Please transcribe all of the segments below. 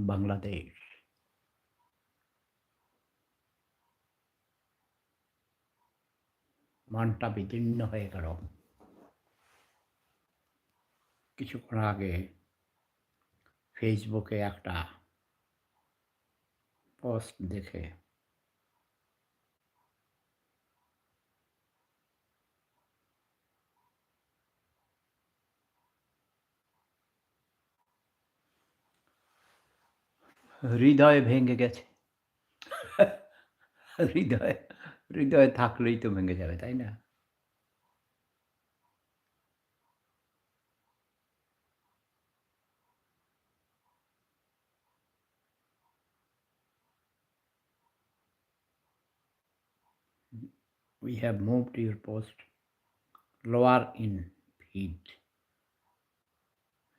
বাংলাদেশ। মানটা বিতীর্ণ হয়ে গেল। কিছুক্ষণ আগে ফেসবুকে একটা পোস্ট দেখে হৃদয় ভেঙে গেছে হৃদয় হৃদয় থাকলেই তো ভেঙে যাবে তাই না we have moved your post lower in feed.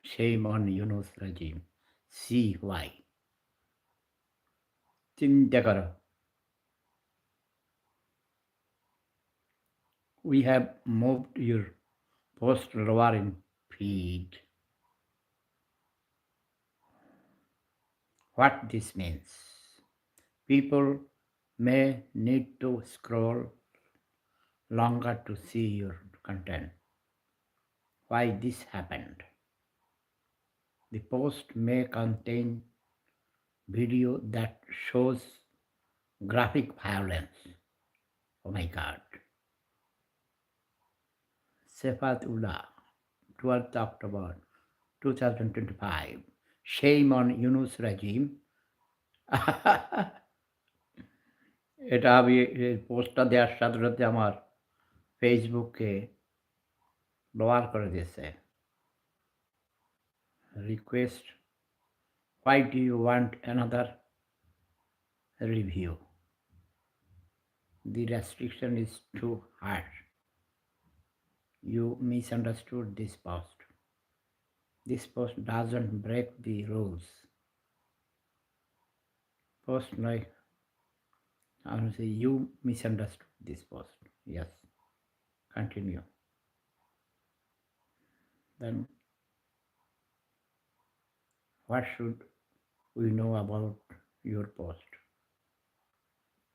Shame on Yunus regime. See why. চিন্তা করো we have moved your post lower in feed. What this means? People may need to scroll longer to see your content. Why this happened? The post may contain video that shows graphic violence. Oh my God. Sefat Ullah, 12th October 2025. Shame on Yunus regime. এটা আমি পোস্টটা দেওয়ার সাথে সাথে আমার ফেসবুককে ব্যবহার করে দিয়েছে request why do you want another review? The restriction is too harsh. You misunderstood this post. This post doesn't break the rules. Post like I will say you misunderstood this post. Yes. Continue. Then, what should we know about your post?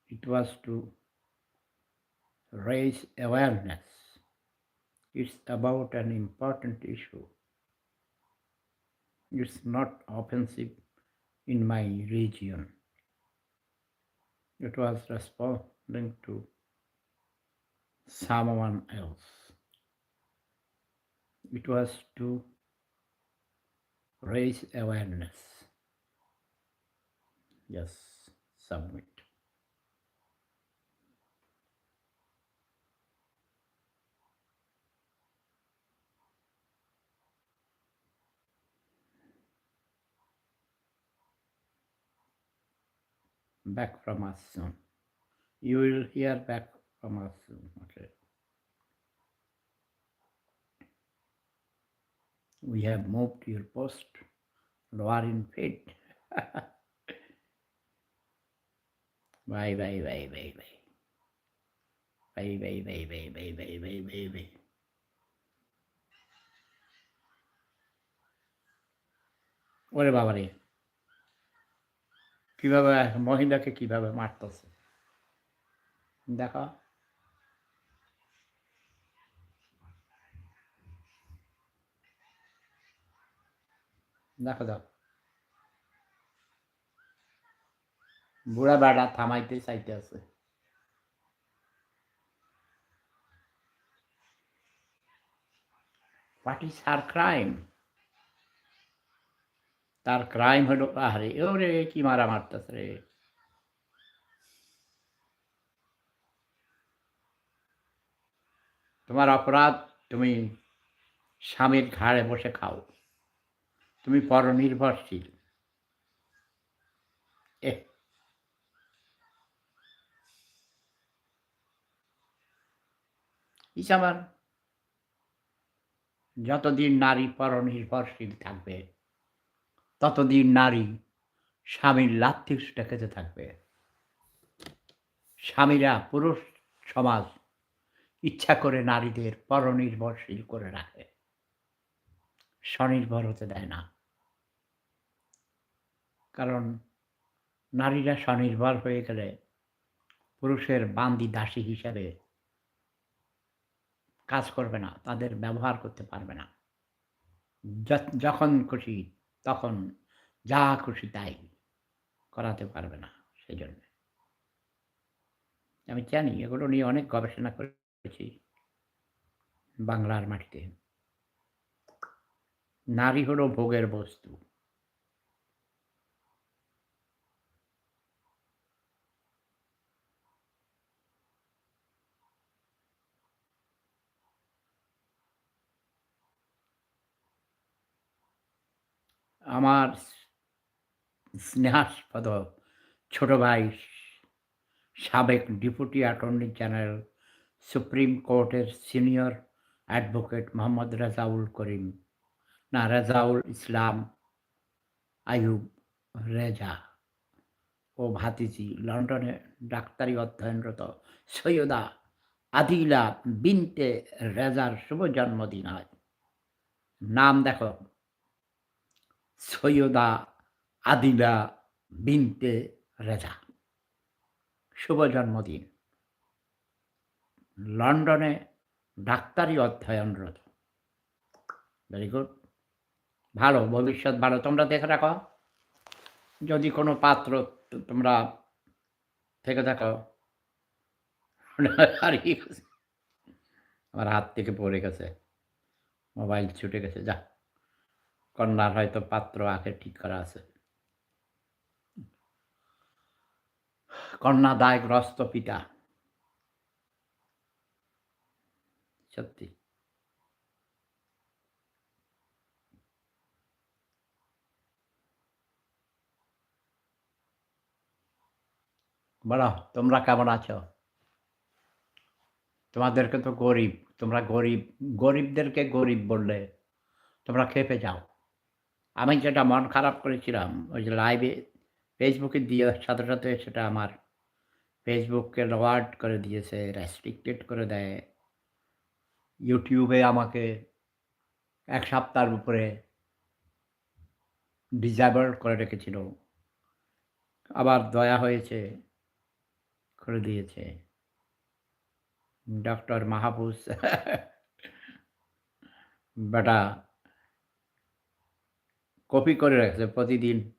It was to raise awareness. It's about an important issue. It's not offensive in my region. It was responding to someone else. It was to raise awareness. Yes, submit. Back from us soon. You will hear back from us soon. Okay. We have moved your post lower in feed. bye, bye, bye, bye, bye. Bye, bye, bye, bye, bye, bye, bye, bye, bye. ওরে বাবারে কীভাবে মহিলাকে কীভাবে মারতেছে দেখো দেখো দেখো বুড়া বেড়া থামাইতে চাইতে আছে। হোয়াট ইজ ক্রাইম তার ক্রাইম হলো আরে ওরে, কি মারা মারতেছে রে। তোমার অপরাধ তুমি স্বামীর ঘাড়ে বসে খাও। তুমি পরনির্ভরশীল। আমার যতদিন নারী পরনির্ভরশীল থাকবে, ততদিন নারী স্বামীর লাথি খেতে থাকবে। স্বামীরা পুরুষ সমাজ ইচ্ছা করে নারীদের পরনির্ভরশীল করে রাখে। স্বনির্ভর হতে দেয় না। কারণ নারীরা স্বনির্ভর হয়ে গেলে পুরুষের বান্দি দাসী হিসাবে কাজ করবে না, তাদের ব্যবহার করতে পারবে না। যখন খুশি তখন যা খুশি তাই করাতে পারবে না সেই জন্য আমি জানি এগুলো নিয়ে অনেক গবেষণা করেছি বাংলার মাটিতে। নারী হলো ভোগের বস্তু। আমার স্নেহাস্পদ ছোট ভাই সাবেক ডেপুটি অ্যাটর্নি জেনারেল, সুপ্রিম কোর্টের সিনিয়র অ্যাডভোকেট মোহাম্মদ রেজাউল করিম না, রেজাউল ইসলাম আয়ুব রেজা ও ভাতিজি, লন্ডনে ডাক্তারি অধ্যয়নরত সৈয়দা আদিলা বিনতে রেজার শুভ জন্মদিন হয় নাম দেখো। সৈয়দা আদিলা বিনতে রেজা। শুভ জন্মদিন। লন্ডনে ডাক্তারি অধ্যয়নরত ভেরি গুড ভালো, ভবিষ্যৎ ভালো। তোমরা দেখে রাখো। যদি কোনো পাত্র তোমরা থেকে থাকো। আমার হাত থেকে পড়ে গেছে। মোবাইল ছুটে গেছে। যা। কন্যার হয়তো পাত্র আগে ঠিক করা আছে। কন্যা দায়গ্রস্ত পিতা। সত্যি। বলো, তোমরা কেমন আছো? তোমাদেরকে তো গরিব, তোমরা গরিব, গরিবদেরকে গরিব বললে তোমরা খেপে যাও। আমি যেটা মন খারাপ করেছিলাম, ওই যে লাইভে ফেসবুকে দিয়ে সাথে সাথে সেটা আমার ফেসবুককে লওয়ার্ড করে দিয়েছে রেস্ট্রিক্টেড করে দেয়। ইউটিউবে আমাকে এক সপ্তাহের উপরে ডিজাইবল করে রেখেছিল। আবার দয়া হয়েছে করে দিয়েছে। ডক্টর মাহফুজ। বেটা কপি করে রাখছে প্রতিদিন।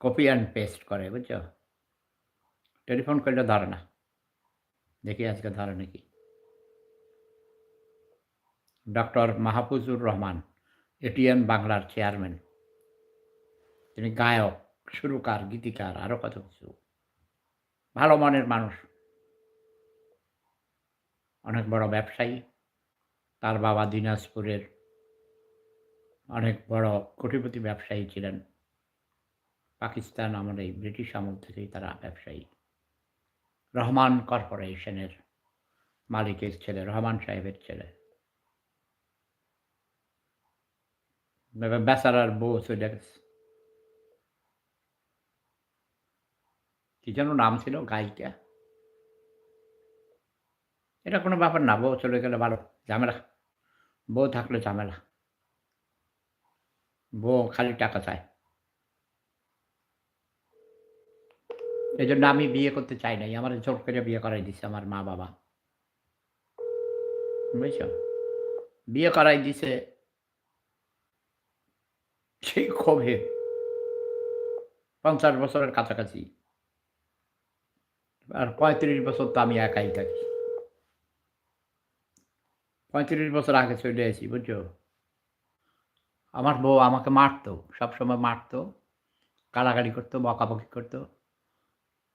কপি অ্যান্ড পেস্ট করে, বুঝছ? টেলিফোন করলে ধরে না। দেখি আজকে ধরে নাকি। ডক্টর মাহফুজুর রহমান, এটিএন বাংলার চেয়ারম্যান। তিনি গায়ক, সুরকার, গীতিকার আরও কত কিছু। ভালো মনের মানুষ। অনেক বড় ব্যবসায়ী। তার বাবা দিনাজপুরের অনেক বড় কোটিপতি ব্যবসায়ী ছিলেন। পাকিস্তান আমাদের এই ব্রিটিশ আমল থেকেই তারা ব্যবসায়ী। রহমান কর্পোরেশনের মালিকের ছেলে, রহমান সাহেবের ছেলে। বেচারার বউ গেছে কি যেন নাম ছিল গায়িকা এটা কোনো ব্যাপার না, বউ চলে গেলে ভালো, ঝামেলা। বউ থাকলে ঝামেলা। বউ খালি টাকা চায় এই জন্য আমি বিয়ে করতে চাই নাই। আমার জোর করে বিয়ে করাই দিছে আমার মা বাবা। বুঝছ? বিয়ে করাই দিছে সেই ক্ষোভে। পঞ্চাশ বছরের কাছাকাছি। আর পঁয়ত্রিশ বছর তো আমি একাই থাকি। পঁয়ত্রিশ বছর আগে চলে এসেছি বুঝছ? আমার বউ আমাকে মারতো, সবসময় মারতো কাড়াকাড়ি করতো, বকাবকি করতো।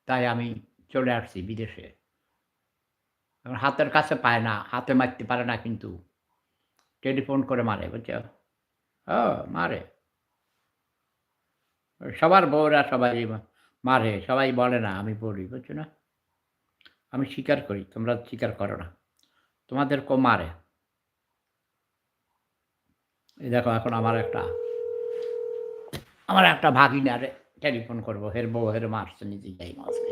তাই আমি চলে আসছি বিদেশে। এখন হাতের কাছে পায় না, হাতে মারতে পারে না কিন্তু। টেলিফোন করে মারে, বুঝছ? ও, মারে। সবার বউরা সবাই মারে, সবাই বলে না, আমি বলি বুঝছ না? আমি স্বীকার করি, তোমরা স্বীকার করো না। তোমাদেরকেও মারে। এই দেখো, এখন আমার একটা আমার একটা ভাগিনারে টেলিফোন করব। হের বউ, হের মারছে নিজে যাই মারছে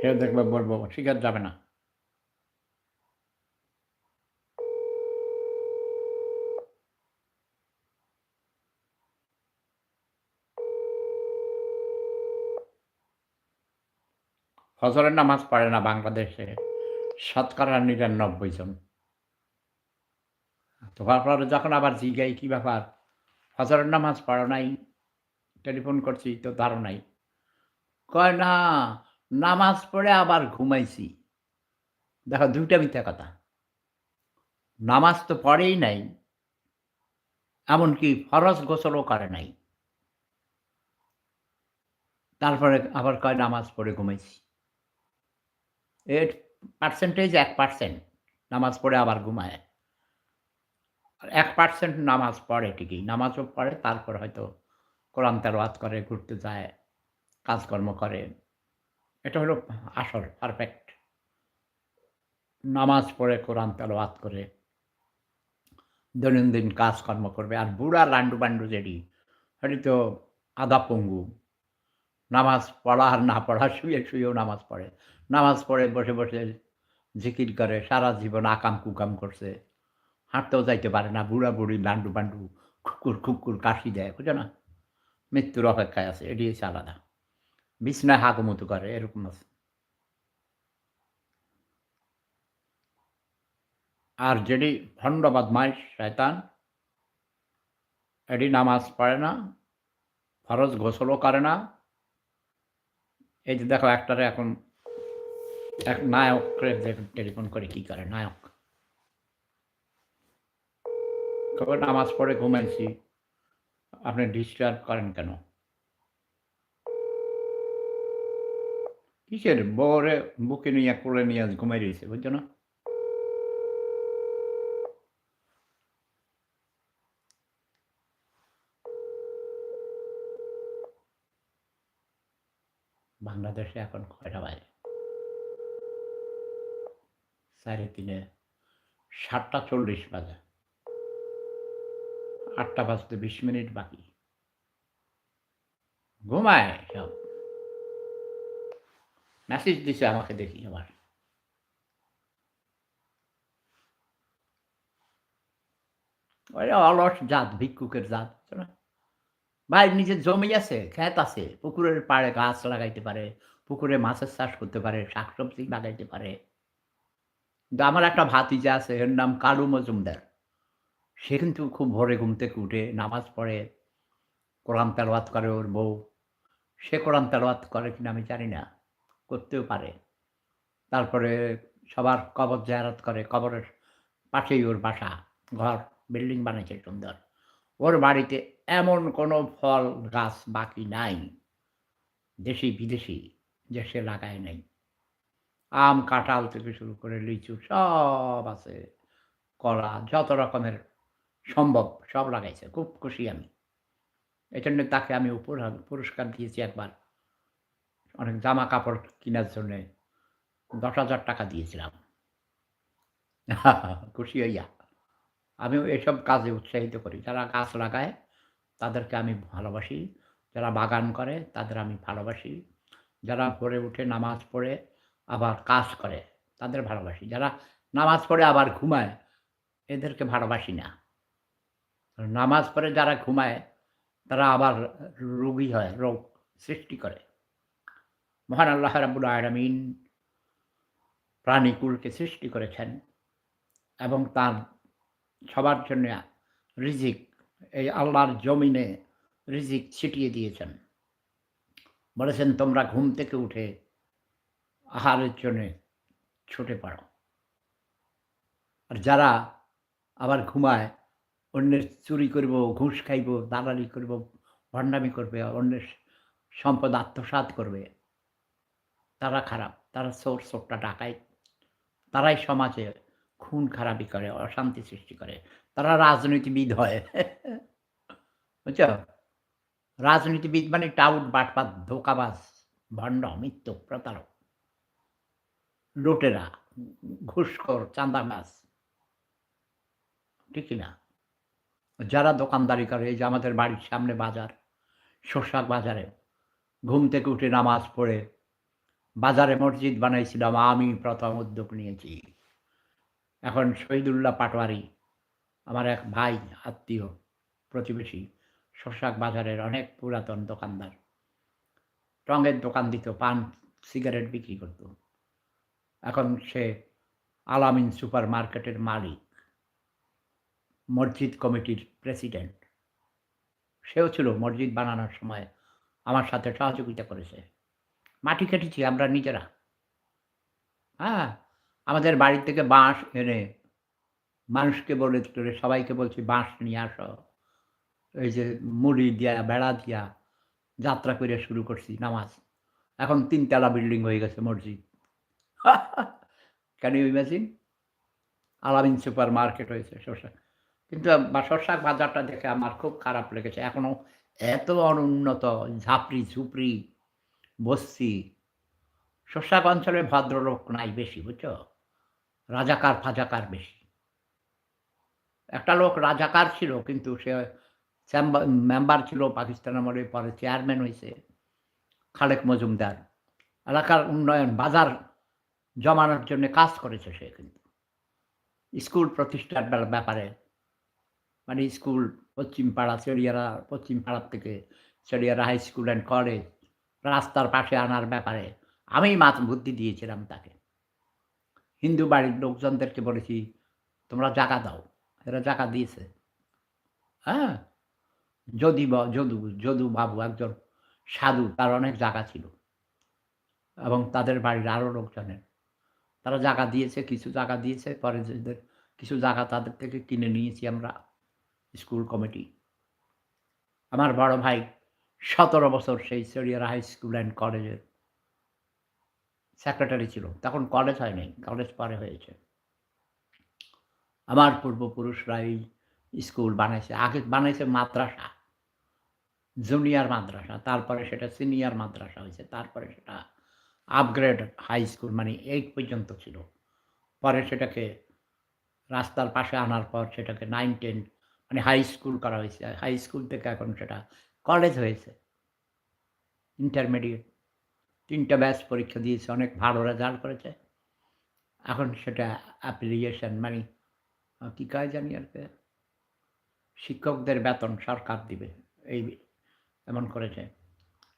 হের দেখবে বলব ঠিক আছে যাবে না। ফসলের নামাজ পড়ে না বাংলাদেশে। শতকরা নিরানব্বই জন। তো তারপরে যখন আবার জিগাই কি ব্যাপার? ফজরের নামাজ পড়ো নাই টেলিফোন করছি, তো ধারো নাই। কয়, না, নামাজ পড়ে আবার ঘুমাইছি। দেখো, দুইটা মিথ্যা কথা। নামাজ তো পড়েই নাই, এমনকি ফরজ গোসলও করে নাই। তারপরে আবার কয়, নামাজ পড়ে ঘুমাইছি। এর পার্সেন্টেজ এক পার্সেন্ট নামাজ পড়ে আবার ঘুমায়। এক পার্সেন্ট নামাজ পড়ে ঠিকই। নামাজও পড়ে, তারপর হয়তো কোরআন তেলাওয়াত করে, ঘুরতে যায়, কাজকর্ম করে। এটা হলো আসল পারফেক্ট নামাজ পড়ে, কোরআন তেলাওয়াত করে, দৈনন্দিন কাজকর্ম করবে। আর বুড়া লান্ডু বান্ডু যেটি, সেটি তো আধা পঙ্গু। নামাজ পড়া আর না পড়া, শুয়ে শুয়েও নামাজ পড়ে। নামাজ পড়ে, বসে বসে জিকির করে, সারা জীবন আকাম কুকাম করছে। হাঁটতেও যাইতে পারে না বুড়া বুড়ি লান্ডু বান্ডু খুকুর খুকুর, কাশি দেয় বুঝো না? মৃত্যুর অপেক্ষায় আছে, এটি হচ্ছে আলাদা। বিছনায় হাগুমুতু করে, এরকম আছে। আর যেটি ভণ্ড বদমাইশ শয়তান, এটি নামাজ পড়ে না, ফরজ গোসলও করে না। এই যে দেখো, একটারে এখন এক নায়ককে টেলিফোন করে কি করে, নায়ক। কবে নামাজ পড়ে ঘুমাইছি? আপনি ডিস্টার্ব করেন কেন? কিসের বউরে বুকে নিয়ে, কোলে নিয়ে ঘুমাই রয়েছে, বুঝছ না? বাংলাদেশে এখন কয়টা বাজে? সাড়ে তিনে সাতটা চল্লিশ বাজে। আটটা বাজতে বিশ মিনিট বাকি। ঘুমায় সব। মেসেজ দিছে আমাকে দেখি আবার। অলস জাত, ভিক্ষুকের জাত ভাই, নিজের জমি আছে, ক্ষেত আছে, পুকুরের পাড়ে গাছ লাগাইতে পারে, পুকুরে মাছের চাষ করতে পারে, শাকসবজি লাগাইতে পারে। আমার একটা ভাতিজা আছে, এর নাম কালু মজুমদার। সে কিন্তু খুব ভোরে ঘুম থেকে উঠে নামাজ পড়ে, কোরআন তেলাওয়াত করে ওর বউ। সে কোরআন তেলাওয়াত করে কিনা আমি জানি না, করতেও পারে। তারপরে সবার কবর জায়ারত করে, কবরের পাশেই ওর বাসা, ঘর, বিল্ডিং বানিয়েছে সুন্দর। ওর বাড়িতে এমন কোনো ফল গাছ বাকি নাই, দেশি বিদেশি, যে সে লাগায় নাই। আম, কাঁঠাল থেকে শুরু করে লিচু সব আছে, কলা, যত রকমের সম্ভব, সব লাগাইছে, খুব খুশি আমি। এই জন্য তাকে আমি উপহার পুরস্কার দিয়েছি একবার। অনেক জামা কাপড় কেনার জন্যে দশ হাজার টাকা দিয়েছিলাম। খুশি হইয়া। আমি এসব কাজে উৎসাহিত করি। যারা গাছ লাগায়, তাদেরকে আমি ভালোবাসি। যারা বাগান করে, তাদের আমি ভালোবাসি। যারা ভোরে উঠে নামাজ পড়ে, আবার কাজ করে, তাদের ভালোবাসি। যারা নামাজ পড়ে, আবার ঘুমায়, এদেরকে ভালোবাসি না। নামাজ পড়ে যারা ঘুমায়, তারা আবার রোগী হয়, রোগ সৃষ্টি করে। মহান আল্লাহ রাবুল আলমিন প্রাণীকুলকে সৃষ্টি করেছেন এবং তার সবার জন্য রিজিক, এই আল্লাহর জমিনে রিজিক ছিটিয়ে দিয়েছেন। বলেছেন, তোমরা ঘুম থেকে উঠে আহারের জন্যে ছুটে পড়ো আর যারা আবার ঘুমায় অন্যের চুরি করব, ঘুষ খাইব, দালালি করব, ভণ্ডামি করবে, অন্যের সম্পদ আত্মসাৎ করবে। তারা খারাপ, তারা চোর, চোরটা ডাকায় তারাই সমাজে খুন খারাপি করে, অশান্তি সৃষ্টি করে। তারা রাজনীতিবিদ হয়। বুঝছ? রাজনীতিবিদ মানে টাউট, বাটপাত, ধোকাবাজ, ভণ্ড মিথ্য প্রতারক। লুটেরা, ঘুষখোর, চাঁদাবাজ। ঠিক না যারা দোকানদারি করে, এই যে আমাদের বাড়ির সামনে বাজার শোষাক বাজারে, ঘুম থেকে উঠে নামাজ পড়ে, বাজারে মসজিদ বানাইছিলাম, আমি প্রথম উদ্যোগ নিয়েছি। এখন শহীদুল্লাহ পাটোয়ারি, আমার এক ভাই, আত্মীয়, প্রতিবেশী শোষাক বাজারের অনেক পুরাতন দোকানদার। রঙের দোকান দিত, পান, সিগারেট বিক্রি করত। এখন সে আলামিন সুপার মার্কেটের মালিক। মসজিদ কমিটির প্রেসিডেন্ট। সেও ছিল মসজিদ বানানোর সময় আমার সাথে সহযোগিতা করেছে। মাটি কেটেছি আমরা নিজেরা। হ্যাঁ আমাদের বাড়ি থেকে বাঁশ এনে মানুষকে বলে সবাইকে বলছি বাঁশ নিয়ে আসো। এই যে মুড়ি দিয়া বেড়া দিয়া যাত্রা করে শুরু করছি নামাজ। এখন তিনতলা বিল্ডিং হয়ে গেছে মসজিদ। Can you imagine Alamin supermarket হয়েছে শসা কিন্তু বা শশাক বাজারটা দেখে আমার খুব খারাপ লেগেছে। এখনও এত অনুন্নত, ঝাপড়ি ঝুপড়ি বস্তি শশাক অঞ্চলে ভদ্রলোক নাই বেশি, বুঝছ? রাজাকার, ফাজাকার বেশি। একটা লোক রাজাকার ছিল, কিন্তু সে মেম্বার ছিল পাকিস্তান আমলে, পরে চেয়ারম্যান হয়েছে খালেক মজুমদার। এলাকার উন্নয়ন, বাজার জমানোর জন্য কাজ করেছে সে কিন্তু। স্কুল প্রতিষ্ঠার ব্যাপারে মানে স্কুল পশ্চিম পাড়া চেড়িয়ারা, পশ্চিম পাড়ার থেকে Cheriyara high school and college রাস্তার পাশে আনার ব্যাপারে আমি মাত বুদ্ধি দিয়েছিলাম তাকে। হিন্দু বাড়ির লোকজনদেরকে বলেছি, তোমরা জায়গা দাও। এরা জায়গা দিয়েছে। হ্যাঁ যদি যদু যদু বাবু একজন সাধু, তার অনেক জায়গা ছিল। এবং তাদের বাড়ির আরও লোকজনের। তারা জায়গা দিয়েছে, কিছু জায়গা দিয়েছে, পরে কিছু জায়গা তাদের থেকে কিনে নিয়েছি আমরা। School committee. আমার বড় ভাই সতেরো বছর সেই সেরিয়ার হাই স্কুল অ্যান্ড কলেজের সেক্রেটারি ছিল। তখন কলেজ হয় নাই কলেজ পরে হয়েছে। আমার পূর্বপুরুষরা এই স্কুল বানাইছে, আগে বানাইছে মাদ্রাসা জুনিয়র মাদ্রাসা, তারপরে সেটা সিনিয়র মাদ্রাসা হয়েছে, তারপরে সেটা আপগ্রেড হাই স্কুল মানে এইট পর্যন্ত ছিল। পরে সেটাকে রাস্তার পাশে আনার পর সেটাকে নাইন টেন মানে হাই স্কুল করা হয়েছে। হাই স্কুল থেকে এখন সেটা কলেজ হয়েছে। ইন্টারমিডিয়েট তিনটা ব্যাচ পরীক্ষা দিয়েছে অনেক ভালো রেজাল্ট করেছে। এখন সেটা অ্যাপ্লিকেশন মানে কী কাজ জানি আর কি, শিক্ষকদের বেতন সরকার দিবে এই এমন করেছে।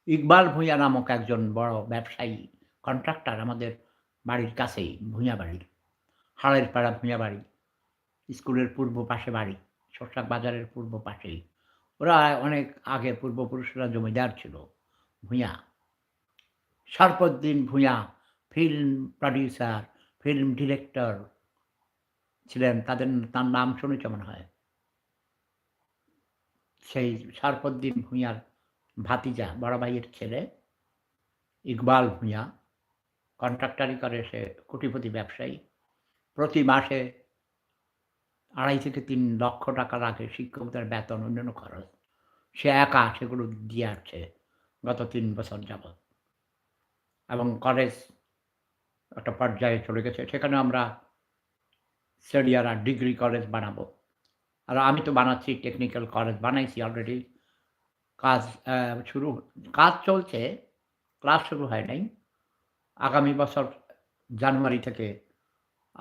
ইকবাল ভূঁইয়া নামক একজন বড় ব্যবসায়ী কন্ট্রাক্টর আমাদের বাড়ির কাছেই ভূঁইয়া বাড়ির হাড়ের পাড়া ভূঁইয়া বাড়ি স্কুলের পূর্ব পাশে বাড়ি। শোষাক বাজারের পূর্ব পাশেই। ওরা অনেক আগে পূর্বপুরুষরা জমিদার ছিল, Bhuiyan. Sorpoddin Bhuiyan film producer film director ছিলেন, তাদের তার নাম শুনেছ মনে হয়? সেই সরপদ্দিন ভূঁইয়ার ভাতিজা বড় ভাইয়ের ছেলে, ইকবাল ভূঁইয়া। কন্ট্রাক্টারি করে সে কোটিপতি ব্যবসায়ী। প্রতি মাসে আড়াই থেকে তিন লক্ষ টাকা রাখে শিক্ষকদের বেতন, অন্যান্য খরচ। সে একা সেগুলো দিয়ে আসছে গত তিন বছর যাবৎ। এবং কলেজ একটা পর্যায়ে চলে গেছে সেখানে আমরা সেরিয়ারা ডিগ্রি কলেজ বানাবো। আর আমি তো বানাচ্ছি টেকনিক্যাল কলেজ বানাইছি অলরেডি কাজ শুরু, কাজ চলছে ক্লাস শুরু হয় নাই। আগামী বছর জানুয়ারি থেকে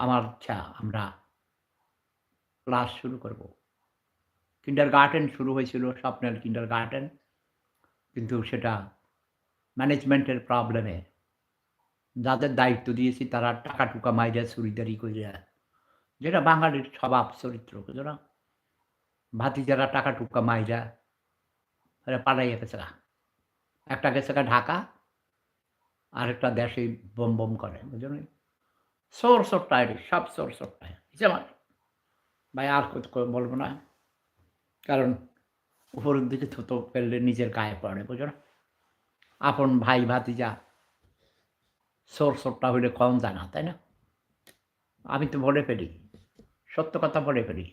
আমার ইচ্ছা আমরা ক্লাস শুরু করব। কিন্ডার গার্ডেন শুরু হয়েছিল, স্বপ্নের কিন্ডার গার্ডেন কিন্তু সেটা ম্যানেজমেন্টের প্রবলেমে যাদের দায়িত্ব দিয়েছি, তারা টাকা টুকা মাইরা চুরিদারি কইরা, যেটা বাঙালির স্বভাব চরিত্র ভাতিজারা টাকা টুকা মাইরা এরা পালাইয়া গেছে। একটা গেছে ঢাকা, আরেকটা দেশে বম বম করে, বুঝো না সোর সোরটায় সব সোর সোরটায় যেমন ভাই, আর বলব না? কারণ উপরের দিকে থুতো ফেললে নিজের গায়ে পড়ে, বুঝো না? আপন ভাই ভাতি যা সোর সোরটা হইলে কম জানা তাই না? আমি তো বলে ফেলি, সত্য কথা বলে ফেলি।